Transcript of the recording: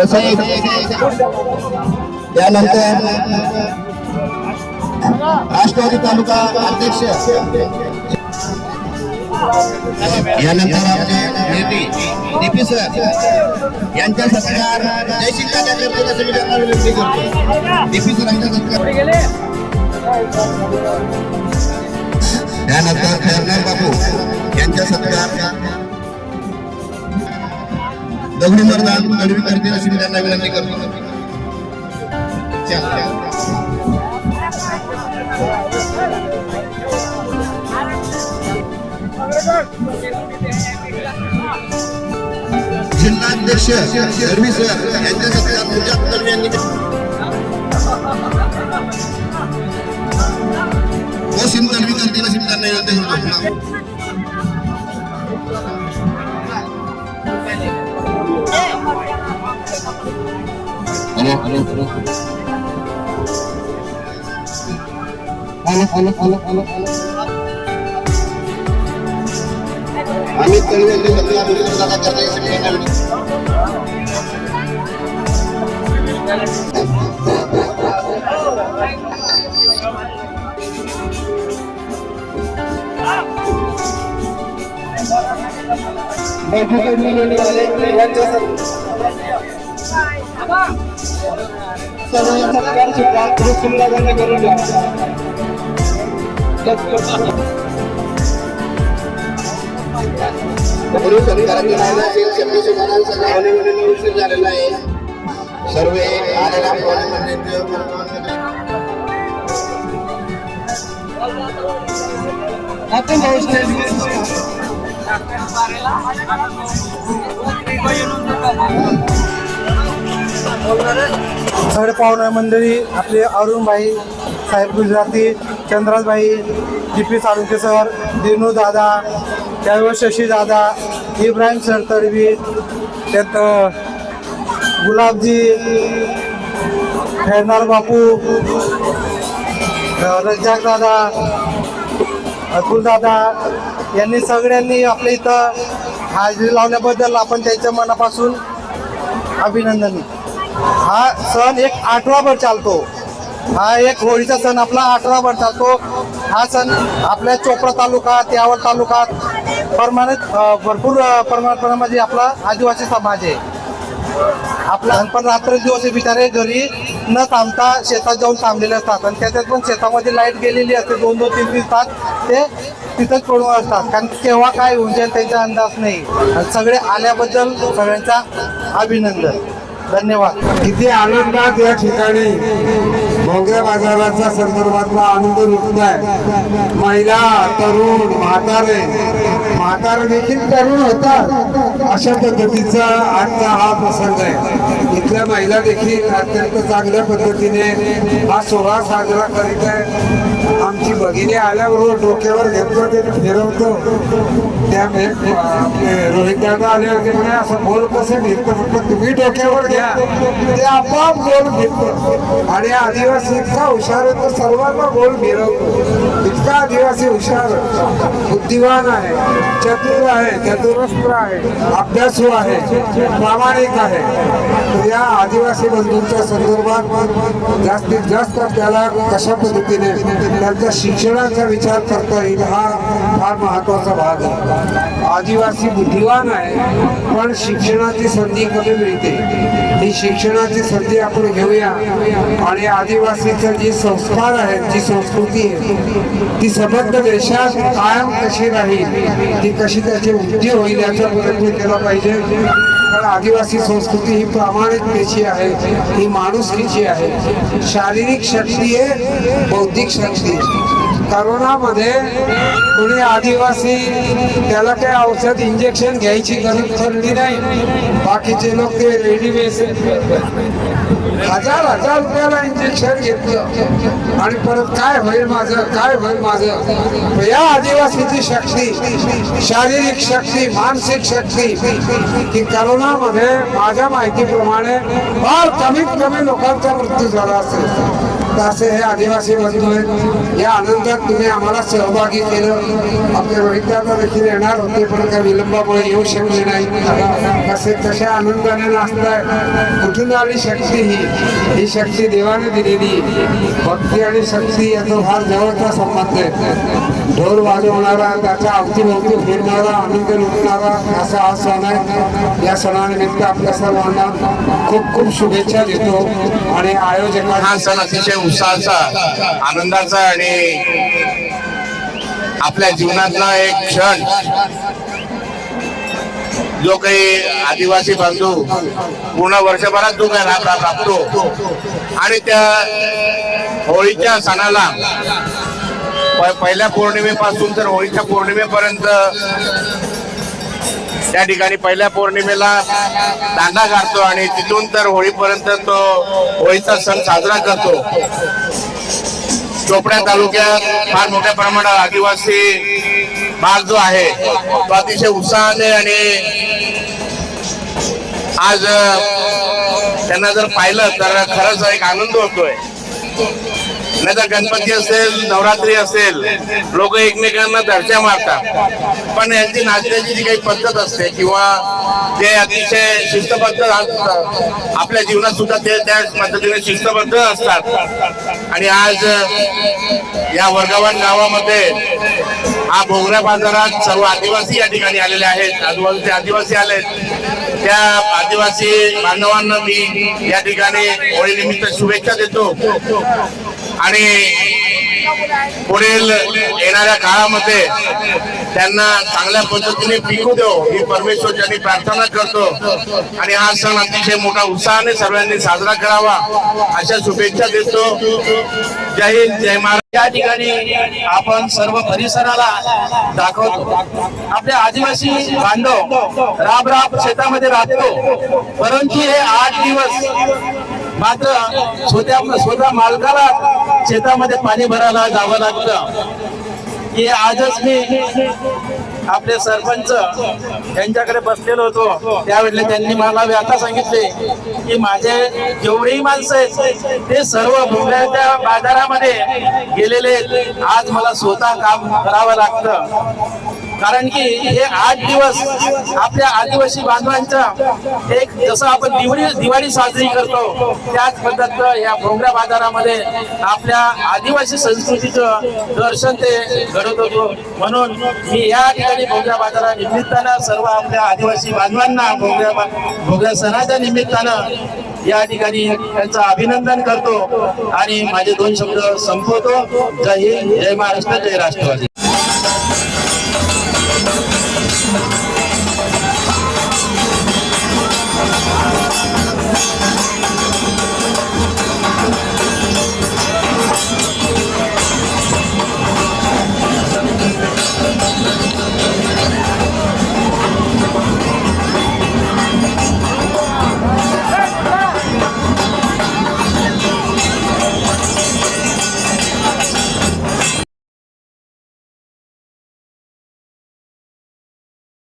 तसं त्यानंतर राष्ट्रवादी तालुका अध्यक्ष. यानंतर आपले नेते डीपी सर. यांचा सत्कार जयशिंग करतील असं मी त्यांना विनंती करतो. डीपी सर सरांचा सत्कार. त्यानंतर खैरनार बापू यांचा सत्कार. दगडू मर्दान तडवी करतील अशी मी त्यांना विनंती करतो. जिल्हाध्यक्ष धर्मी सर यांच्या सत्कार मुजाब तडवी यांनी मोसिम तडवी करतील अशी मी त्यांना विनंती करतो. anak anak anak anak anak amit kalian tidak telah विनंती गुरु सत्काराची राहिला असेल शंभूचे मनान सगळं होणे होणे उशीर झालेला आहे सर्व आलेल्या पाहुणे सगळे पाहुणे मंडळी आपले अरुणभाई साहेब Gujarati Chandrajbhai D P Salunke sir Dinu दादा त्यावेळेस शशी दादा इब्राहिम सर तडवी त्यात गुलाबजी खेळणार बापू रज्जाक दादा अतुल दादा यांनी सगळ्यांनी आपल्या इथं हाजरी लावल्याबद्दल आपण त्यांच्या मनापासून अभिनंदन. हा सण एक आठवाभर चालतो. हा एक होळीचा सण आपला आठवाभर चालतो. हा सण आपल्या चोपडा तालुका त्यावर तालुकात प्रमाणित भरपूर अ, प्रमाणामध्ये आपला आदिवासी समाज आहे. आपला पण रात्र दिवस बिचारे घरी न थांबता शेतात जाऊन थांबलेले असतात. आणि त्याच्यात पण शेतामध्ये लाइट गेलेली असते दोन दोन तीन तीन तास ते तिथंच पडून असतात. कारण केव्हा काय होऊन जाईल त्यांचा अंदाज नाही. सगळे आल्याबद्दल सगळ्यांचा अभिनंदन. धन्यवाद. किती आनंदात या ठिकाणी भोंगऱ्या बाजाराच्या संदर्भातला आनंद लुटत आहे महिला तरुण म्हातारे म्हातारे देखील तरुण होतात. अशा पद्धतीचा आजचा हा प्रसंग आहे. इथल्या महिला देखील अत्यंत चांगल्या पद्धतीने हा सोहळा साजरा करीत आहे आमची भगिनी आल्याबरोबर डोक्यावर घेतो ते फिरवतो. त्यामुळे आपले रोहित दादा आले होते म्हणे असं बोल कसं घेतो तुम्ही डोक्यावर घ्या. ते आपोआप गोल घेतो आणि आदिवासी इतका हुशार आहे सर्वांना गोल फिरवतो इतका आदिवासी हुशार बुद्धिवान आहे चतुर आहे चतुरस्त्र आहे अभ्यासू आहे प्रामाणिक आहे. या आदिवासी बंधूंच्या संदर्भात जास्तीत जास्त त्याला कशा पद्धतीने त्यांच्या शिक्षणाचा विचार करता येईल हा फार महत्त्वाचा भाग आहे. आदिवासी बुद्धिवान आहे पण शिक्षणाची संधी कमी मिळते. ही शिक्षणाची संधी आपण घेऊया. आणि आदिवासीचे जी संस्कार आहेत जी संस्कृती आहे ती संबंध देशात कायम कशी राहील ती कशी त्याची वृद्धी होईल याचा प्रयत्न केला पाहिजे. कारण आदिवासी संस्कृती ही प्रामाणिकतेची आहे ही माणुसकीची आहे. शारीरिक शक्ती आहे बौद्धिक शक्ती करोनामध्ये कोणी आदिवासी त्याला काही औषध इंजेक्शन घ्यायची गरज पडली नाही. बाकीचे लोक ते रेडीमेड हजार हजार रुपयाला इंजेक्शन घेतलं. आणि परत काय होईल माझं? काय होईल माझं? या आदिवासीची शक्ती शारीरिक शक्ती मानसिक शक्ती की करोनामध्ये माझ्या माहितीप्रमाणे फार कमीत कमी लोकांचा मृत्यू झाला असेल. दासे हे आदिवासी बंधू आहेत. या आनंदात तुम्ही आम्हाला सहभागी केलं. आपले रोहितदादा देखील येणार होते पण त्या विलंबामुळे येऊ शकले नाही कसे कशा आनंदाने नाचताय. कुठून आली शक्ती ही? ही शक्ती देवाने दिलेली. भक्ती आणि शक्ती याचा फार जवळचा संबंध आहे. ढोल वाजवणारा त्याच्या अवतीभोवती फिरणारा आनंद लुटणारा असा हा सण आहे. या सणानिमित्त आपल्या सर्वांना खूप खूप शुभेच्छा देतो आणि आयोजक हा सण अतिशय उत्साहाचा आनंदाचा आणि आपल्या जीवनातला एक क्षण. जो काही आदिवासी बांधव पूर्ण वर्षभरात जो काही राब राबतो. आणि त्या होळीच्या सणाला पहिल्या पौर्णिमेपासून तर होळीच्या पौर्णिमेपर्यंत त्या ठिकाणी पहिल्या पौर्णिमेला दांडा घालतो आणि तिथून तर होळीपर्यंत तो होळीचा सण साजरा करतो. चोपड्या तालुक्यात फार मोठ्या प्रमाणात आदिवासी भाग जो आहे तो अतिशय उत्साहाने आणि आज त्यांना जर पाहिलं तर खरंच एक आनंद होतोय. नाही तर गणपती असेल नवरात्री असेल लोक एकमेकांना दर्जा मारतात. पण यांची नाचण्याची जी काही पद्धत असते किंवा ते अतिशय शिस्तबद्ध असतात आपल्या जीवनात सुद्धा ते त्या पद्धतीने शिस्तबद्ध असतात. आणि आज या वर्गावान गावामध्ये हा भोगऱ्या बाजारात सर्व आदिवासी या ठिकाणी आलेले आहेत. आजूबाजूचे आदिवासी आलेत. त्या आदिवासी बांधवांना मी या ठिकाणी होळी निमित्त शुभेच्छा देतो. आणि पुढील येणाऱ्या काळामध्ये त्यांना चांगल्या पद्धतीने पिकू देऊ ही परमेश्वरची प्रार्थना करतो. आणि हा सण अतिशय मोठा उत्साहाने सर्वांनी साजरा करावा अशा शुभेच्छा देतो. जय हिंद जय महाराज या ठिकाणी आपण सर्व परिसराला दाखवतो. आपले आदिवासी बांधव राब राब शेतामध्ये राहतो परंतु हे आठ दिवस मात्र स्वतः स्वतः मालकाला शेतामध्ये पाणी भरायला जावं लागतं. की आजच मी आपले सरपंच यांच्याकडे बसलेलो होतो. त्यावेळेला त्यांनी मला व्यथा सांगितले की माझे जेवढेही माणसं आहेत ते सर्व भोगऱ्याच्या बाजारामध्ये गेलेले आहेत. आज मला स्वतः काम करावं लागतं. कारण की हे आठ दिवस आपल्या आदिवासी बांधवांचा एक जसं आपण दिवाळी दिवाळी साजरी करतो त्याच पद्धतीनं या भोंगऱ्या बाजारामध्ये आपल्या आदिवासी संस्कृतीचं दर्शन ते घडत होतो. म्हणून मी या ठिकाणी भोंगऱ्या बाजारा निमित्तानं सर्व आपल्या आदिवासी बांधवांना भोंगऱ्या भोगऱ्या सणाच्या निमित्तानं या ठिकाणी त्यांचं अभिनंदन करतो आणि माझे दोन शब्द संपवतो. जय हिंद जय महाराष्ट्र जय राष्ट्रवादी. Thank you.